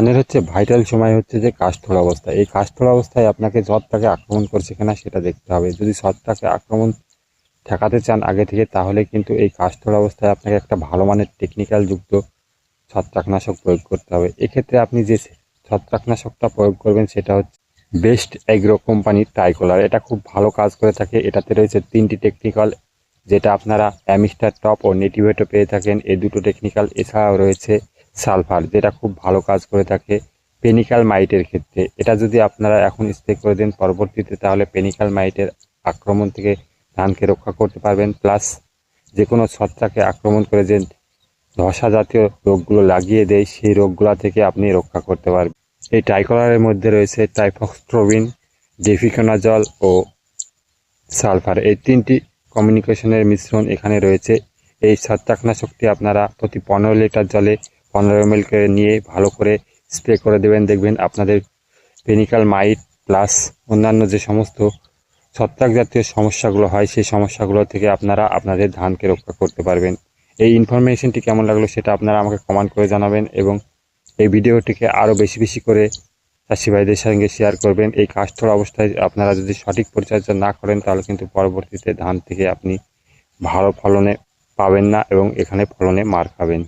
ধানের হচ্ছে ভাইটাল সময় হচ্ছে যে কাষ্ঠল অবস্থা। এই কাষ্ঠল অবস্থায় আপনাকে ছত্রাকে আক্রমণ করছে কিনা সেটা দেখতে হবে। যদি ছত্রাকে আক্রমণ ঠেকাতে চান আগে থেকে, তাহলে কিন্তু এই কাষ্ঠল অবস্থায় আপনাকে একটা ভালো মানের টেকনিক্যাল যুক্ত ছত্রাকনাশক প্রয়োগ করতে হবে। এক্ষেত্রে আপনি যে ছত্রাকনাশকটা প্রয়োগ করবেন সেটা হচ্ছে বেস্ট অ্যাগ্রো কোম্পানির ট্রাইকোলার এটা খুব ভালো কাজ করে থাকে। এটাতে রয়েছে তিনটি টেকনিক্যাল যেটা আপনারা অ্যামিস্টার টপ ও নেটিভেটও পেয়ে থাকেন। এই দুটো টেকনিক্যাল এছাড়াও রয়েছে সালফার, যেটা খুব ভালো কাজ করে থাকে পেনিক্যাল মাইটের ক্ষেত্রে। এটা যদি আপনারা এখন স্প্রে করে দেন পরবর্তীতে, তাহলে পেনিক্যাল মাইটের আক্রমণ থেকে ধানকে রক্ষা করতে পারবেন। প্লাস যে কোনো ছত্রাকে আক্রমণ করে যে ধসা জাতীয় রোগগুলো লাগিয়ে দেয়, সেই রোগগুলো থেকে আপনি রক্ষা করতে পারবেন। এই ট্রাইকলারের মধ্যে রয়েছে টাইফক্সট্রোবিন ডেফিকোনাজল ও সালফার। এই তিনটি কমিউনিকেশনের মিশ্রণ এখানে রয়েছে। এই ছত্রাকনাশকটি আপনারা প্রতি পনেরো লিটার জলে পনেরো এম করে নিয়ে ভালো করে স্প্রে করে দেবেন। দেখবেন আপনাদের পেনিক্যাল মাইট প্লাস অন্যান্য যে সমস্ত ছত্রাক জাতীয় সমস্যাগুলো হয়, সেই সমস্যাগুলো থেকে আপনারা আপনাদের ধানকে রক্ষা করতে পারবেন। এই ইনফরমেশনটি কেমন লাগল সেটা আপনারা আমাকে কমেন্ট করে জানাবেন এবং এই ভিডিওটিকে আরও বেশি বেশি করে চাষি ভাইদের সঙ্গে শেয়ার করবেন। এই কাষ্ঠর অবস্থায় আপনারা যদি সঠিক পরিচর্যা না করেন, তাহলে কিন্তু পরবর্তীতে ধান থেকে আপনি ভালো ফলনে পাবেন না এবং এখানে ফলনে মার খাবেন।